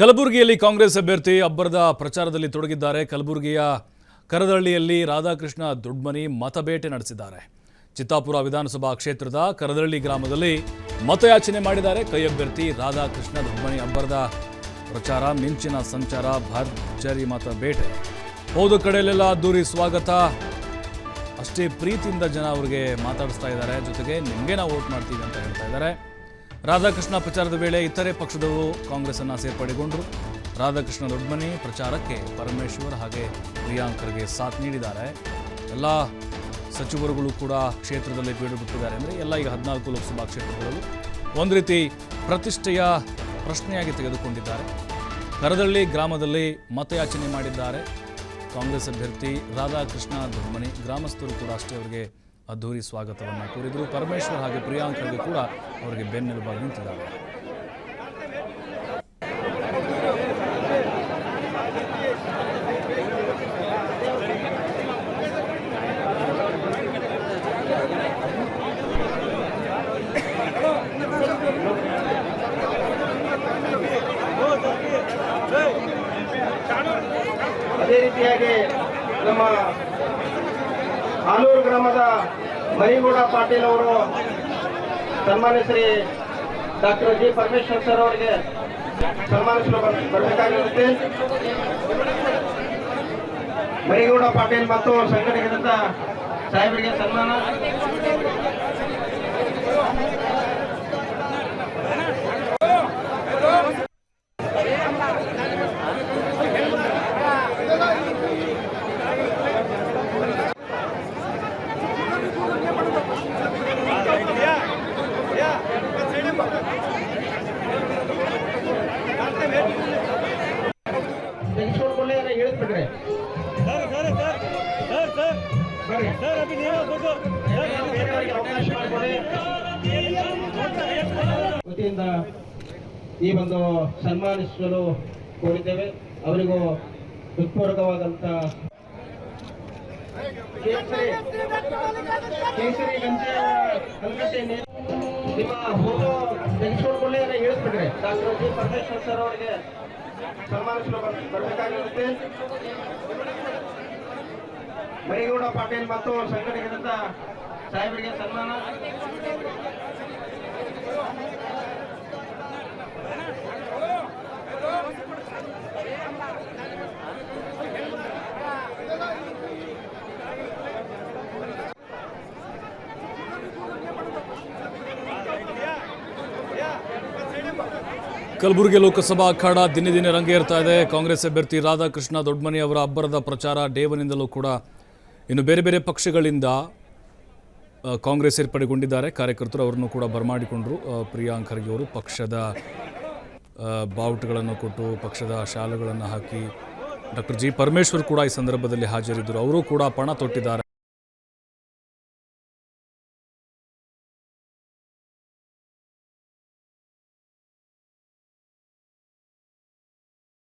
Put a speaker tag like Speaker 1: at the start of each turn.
Speaker 1: ಕಲಬುರಗಿಯಲ್ಲಿ ಕಾಂಗ್ರೆಸ್ ಅಭ್ಯರ್ಥಿ ಅಬ್ಬರದ ಪ್ರಚಾರದಲ್ಲಿ ತೊಡಗಿದ್ದಾರೆ. ಕಲಬುರಗಿಯ ಕರದಳ್ಳಿಯಲ್ಲಿ ರಾಧಾಕೃಷ್ಣ ದೊಡ್ಮನಿ ಮತಬೇಟೆ ನಡೆಸಿದ್ದಾರೆ. ಚಿತ್ತಾಪುರ ವಿಧಾನಸಭಾ ಕ್ಷೇತ್ರದ ಕರದಳ್ಳಿ ಗ್ರಾಮದಲ್ಲಿ ಮತಯಾಚನೆ ಮಾಡಿದ್ದಾರೆ. ಕೈ ಅಭ್ಯರ್ಥಿ ರಾಧಾಕೃಷ್ಣ ದೊಡ್ಮನಿ ಅಬ್ಬರದ ಪ್ರಚಾರ, ಮಿಂಚಿನ ಸಂಚಾರ, ಭರ್ಜರಿ ಮತಬೇಟೆ. ಹೋದ ಕಡೆಯಲ್ಲೆಲ್ಲ ಅದ್ದೂರಿ ಸ್ವಾಗತ. ಅಷ್ಟೇ ಪ್ರೀತಿಯಿಂದ ಜನ ಅವರಿಗೆ ಮಾತಾಡಿಸ್ತಾ ಇದ್ದಾರೆ. ಜೊತೆಗೆ ನಿಮಗೆ ನಾವು ವೋಟ್ ಮಾಡ್ತೀವಿ ಅಂತ ಹೇಳ್ತಾ ಇದ್ದಾರೆ. ರಾಧಾಕೃಷ್ಣ ಪ್ರಚಾರದ ವೇಳೆ ಇತರೆ ಪಕ್ಷದವರು ಕಾಂಗ್ರೆಸ್ ಅನ್ನ ಸೇರ್ಪಡೆಗೊಂಡರು. ರಾಧಾಕೃಷ್ಣ ದೊಡ್ಡಮನಿ ಪ್ರಚಾರಕ್ಕೆ ಪರಮೇಶ್ವರ್ ಹಾಗೆ ಪ್ರಿಯಾಂಕರ್ಗೆ ಸಾಥ್ ನೀಡಿದ್ದಾರೆ. ಎಲ್ಲ ಸಚಿವರುಗಳು ಕೂಡ ಕ್ಷೇತ್ರದಲ್ಲಿ ಬೀಡು ಬಿಟ್ಟಿದ್ದಾರೆ ಅಂದರೆ ಎಲ್ಲ ಈಗ ಹದಿನಾಲ್ಕು ಲೋಕಸಭಾ ಕ್ಷೇತ್ರಗಳಲ್ಲೂ ಒಂದು ರೀತಿ ಪ್ರತಿಷ್ಠೆಯ ಪ್ರಶ್ನೆಯಾಗಿ ತೆಗೆದುಕೊಂಡಿದ್ದಾರೆ. ಕರದಳ್ಳಿ ಗ್ರಾಮದಲ್ಲಿ ಮತಯಾಚನೆ ಮಾಡಿದ್ದಾರೆ. ಕಾಂಗ್ರೆಸ್ ಅಭ್ಯರ್ಥಿ ರಾಧಾಕೃಷ್ಣ ದೊಡ್ಮನಿ ಗ್ರಾಮಸ್ಥರು ಕೂಡ ಅಷ್ಟೇ ಅವರಿಗೆ ಅದ್ಧೂರಿ ಸ್ವಾಗತವನ್ನು ಕೋರಿದರು. ಪರಮೇಶ್ವರ್ ಹಾಗೆ ಪ್ರಿಯಾಂಕರ್ಗೆ ಕೂಡ ಅವರಿಗೆ ಬೆನ್ನೆಲುಬಾಗಿ ನಿಂತಿದ್ದಾರೆ.
Speaker 2: ಅದೇ ರೀತಿಯಾಗಿ ನಮ್ಮ ಆಲೂರು ಗ್ರಾಮದ ಮರಿಗೌಡ ಪಾಟೀಲ್ ಅವರು, ಸನ್ಮಾನ್ಯ Shri doctor G Parameshwar sir ಅವರಿಗೆ ಸನ್ಮಾನಿಸಲು ಬರ್- ಬರಬೇಕಾಗಿರುತ್ತೆ. ಮರಿಗೌಡ ಪಾಟೀಲ್ ಮತ್ತು ಸಂಘಟಕರಿಂದ ಸಾಹೇಬರಿಗೆ ಸನ್ಮಾನ. ವತಿಯಿಂದ ಈ ಒಂದು ಸನ್ಮಾನಿಸಲು ಕೋರಿದ್ದೇವೆ. ಅವರಿಗೂ ಉತ್ಪೂರಕವಾದಂತ ನಿಮ್ಮ ಸನ್ಮಾನಿಸಲು ಬರಬೇಕಾಗಿರುತ್ತೆ. ಮರಿಗೌಡ ಪಾಟೀಲ್ ಮತ್ತು ಸಂಘಟಕರಿಂದ ಸಾಹೇಬರಿಗೆ ಸನ್ಮಾನ.
Speaker 1: ಕಲಬುರಗಿ ಲೋಕಸಭಾ ಅಖಾಡ ದಿನೇ ದಿನೇ ರಂಗೇರ್ತಾ ಇದೆ. ಕಾಂಗ್ರೆಸ್ ಅಭ್ಯರ್ಥಿ ರಾಧಾಕೃಷ್ಣ ದೊಡ್ಮನಿ ಅವರ ಅಬ್ಬರದ ಪ್ರಚಾರ ಡೇವನಿಂದಲೂ ಕೂಡ ಇನ್ನು ಬೇರೆ ಬೇರೆ ಪಕ್ಷಗಳಿಂದ ಕಾಂಗ್ರೆಸ್ ಸೇರ್ಪಡೆಗೊಂಡಿದ್ದಾರೆ ಕಾರ್ಯಕರ್ತರು ಅವರನ್ನು ಕೂಡ ಬರಮಾಡಿಕೊಂಡರು. ಪ್ರಿಯಾಂಕ್ ಖರ್ಗೆ ಅವರು ಪಕ್ಷದ ಬಾವುಟಗಳನ್ನು ಕೊಟ್ಟು ಪಕ್ಷದ ಶಾಲುಗಳನ್ನು ಹಾಕಿ ಡಾಕ್ಟರ್ ಜಿ ಪರಮೇಶ್ವರ್ ಕೂಡ ಈ ಸಂದರ್ಭದಲ್ಲಿ ಹಾಜರಿದ್ದರು. ಅವರು ಕೂಡ ಪಣ ತೊಟ್ಟಿದ್ದಾರೆ.